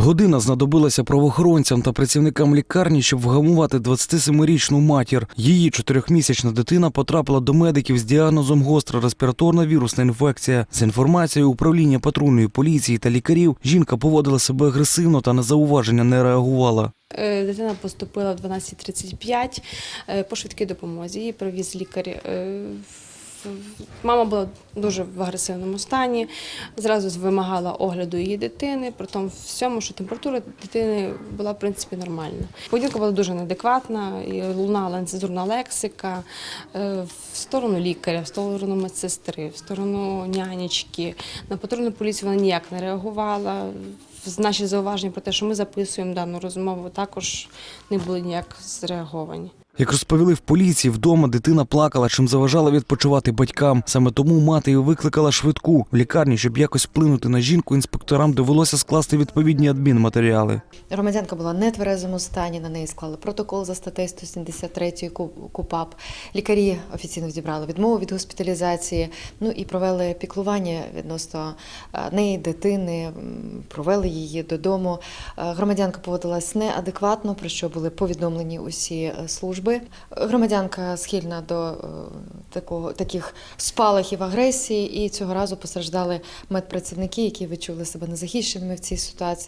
Година знадобилася правоохоронцям та працівникам лікарні, щоб вгамувати 27-річну матір. Її чотирьохмісячна дитина потрапила до медиків з діагнозом гостра респіраторна вірусна інфекція. З інформацією управління патрульної поліції та лікарів жінка поводила себе агресивно та на зауваження не реагувала. Е, Дитина поступила в 12.35 е, по швидкій допомозі. Її привіз лікар. е, в- Мама була дуже в агресивному стані, зразу вимагала огляду її дитини, при тому всьому, що температура дитини була в принципі нормальна. Поведінка була дуже неадекватна, і лунала нецензурна лексика е, в сторону лікаря, в сторону медсестри, в сторону нянечки. На патрульну поліцію вона ніяк не реагувала. Наші зауваження про те, що ми записуємо дану розмову, також не були ніяк зреаговані. Як розповіли в поліції, вдома дитина плакала, чим заважала відпочивати батькам. Саме тому мати і викликала швидку в лікарні, щоб якось вплинути на жінку. Інспекторам довелося скласти відповідні адмінматеріали. Громадянка була в нетверезому стані, на неї склали протокол за статтею 173 Ку- КУПАП. Лікарі офіційно відібрали відмову від госпіталізації, ну і провели піклування відносно е, неї, дитини, провели її додому. Е, Громадянка поводилась неадекватно, про що були повідомлені усі е, служби. Громадянка схильна до е, такого таких спалахів агресії, і цього разу постраждали медпрацівники, які відчули себе незахищеними в цій ситуації.